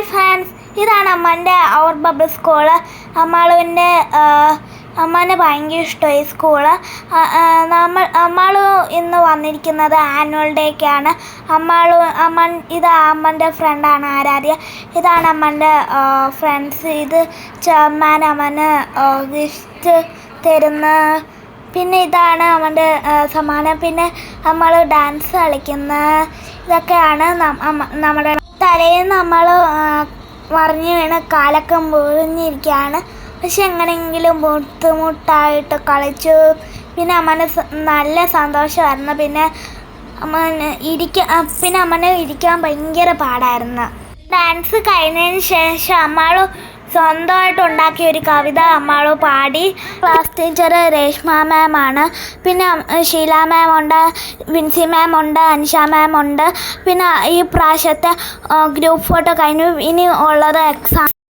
Hi friends. ഇതാണ് അമ്മന്റെ അവർ bubble school അമ്മാളുവിന്റെ അമ്മാനെ ഭയങ്കര ഇഷ്ടമായി സ്കൂൾ നമ്മൾ അമ്മാളു ഇന്ന് വന്നിരിക്കുന്നത് ആനുവൽ ഡേക്കാണ് അമ്മാളു അമ്മൻ ഇത് അമ്മന്റെ ഫ്രണ്ടാണ് ആരാധ്യ. ഇതാണ് അമ്മന്റെ ഫ്രണ്ട്സ് ഇത് ചമ്മാൻ അമ്മന് ഗിഫ്റ്റ് തരുന്ന പിന്നെ ഇതാണ് അവന്റെ സമ്മാനം. പിന്നെ നമ്മൾ ഡാൻസ് കളിക്കുന്ന ഇതൊക്കെയാണ് നമ്മുടെ തലയിൽ നമ്മൾ മറിഞ്ഞു വീണ് കാലൊക്കെ മുറിഞ്ഞിരിക്കുകയാണ്. പക്ഷെ എങ്ങനെയെങ്കിലും ബുദ്ധിമുട്ടായിട്ട് കളിച്ചു. പിന്നെ അമ്മന് നല്ല നല്ല സന്തോഷമായിരുന്നു. പിന്നെ അമ്മന് ഇരിക്കാൻ പിന്നെ അമ്മന് ഇരിക്കാൻ ഭയങ്കര പാടായിരുന്നു. ഡാൻസ് കഴിഞ്ഞതിന് ശേഷം അമ്മാൾ സ്വന്തമായിട്ട് ഉണ്ടാക്കിയ ഒരു കവിത അമ്മാൾ പാടി. ക്ലാസ് ടീച്ചർ രേഷ്മ മാം ആണ്. പിന്നെ ഷീല മാം ഉണ്ട് വിൻസി മാം ഉണ്ട് അൻഷ മാം ഉണ്ട്. പിന്നെ ഈ പ്രാവശ്യത്തെ ഗ്രൂപ്പ് ഫോട്ടോ കഴിഞ്ഞു. ഇനി ഉള്ളത് എക്സാം